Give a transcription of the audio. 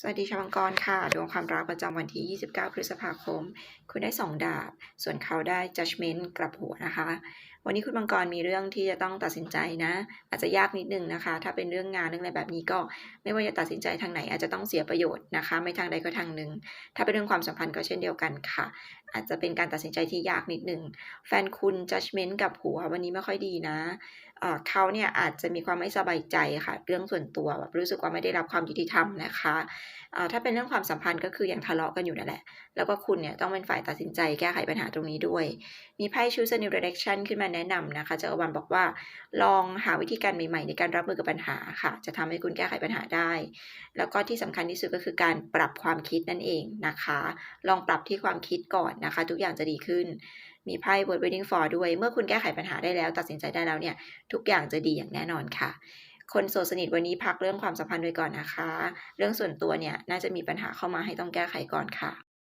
สวัสดีชาวมังกรค่ะ ดวงความรักประจำวันที่ 29 พฤษภาคม คุณได้ 2 ดาบ ส่วนเขาได้ judgment กลับหัวนะคะ วันนี้คุณมังกรมีเรื่องที่จะต้องตัดสินใจนะ อาจจะยากนิดนึงนะคะ ถ้าเป็นเรื่องงานเรื่องอะไรแบบนี้ก็ไม่ว่าจะตัดสินใจทางไหน อาจจะต้องเสียประโยชน์นะคะ ไม่ทางใดก็ทางหนึ่ง ถ้าเป็นเรื่องความสัมพันธ์ก็เช่นเดียวกันค่ะ อาจจะเป็นการตัดสินใจที่ยากนิดนึง แฟนคุณ judgment กับหัววันนี้ไม่ค่อยดีนะเขาเนี่ยอาจจะมีความไม่สบายใจค่ะ เรื่องส่วนตัวแบบรู้สึกว่าไม่ได้รับความยุติธรรมนะคะถ้าเป็นเรื่องความสัมพันธ์ก็คืออยังทะเลาะกันอยู่นั่นแหละ แล้วก็คุณเนี่ยต้องเป็นฝ่ายตัดสินใจแก้ไขปัญหาตรงนี้ด้วย มีไพ่ choose a new direction ขึ้นมาแนะนำนะคะจักรวาลบอกว่า ลองหาวิธีการใหม่ๆ ในการรับมือกับปัญหาค่ะ จะทำให้คุณแก้ไขปัญหาได้ แล้วก็ที่สำคัญที่สุดก็คือการปรับความคิดนั่นเองนะคะ ลองปรับที่ความคิดก่อนนะคะ ทุกอย่างจะดีขึ้น มีไพ่ word waiting for ด้วย เมื่อคุณแก้ไขปัญหาได้แล้ว ตัดสินใจได้แล้วเนี่ย ทุกอย่างจะดีอย่างแน่นอนค่ะคนโสดสนิทวันนี้พักเรื่องความสัมพันธ์ไว้ก่อนนะคะ เรื่องส่วนตัวเนี่ยน่าจะมีปัญหาเข้ามาให้ต้องแก้ไขก่อนค่ะ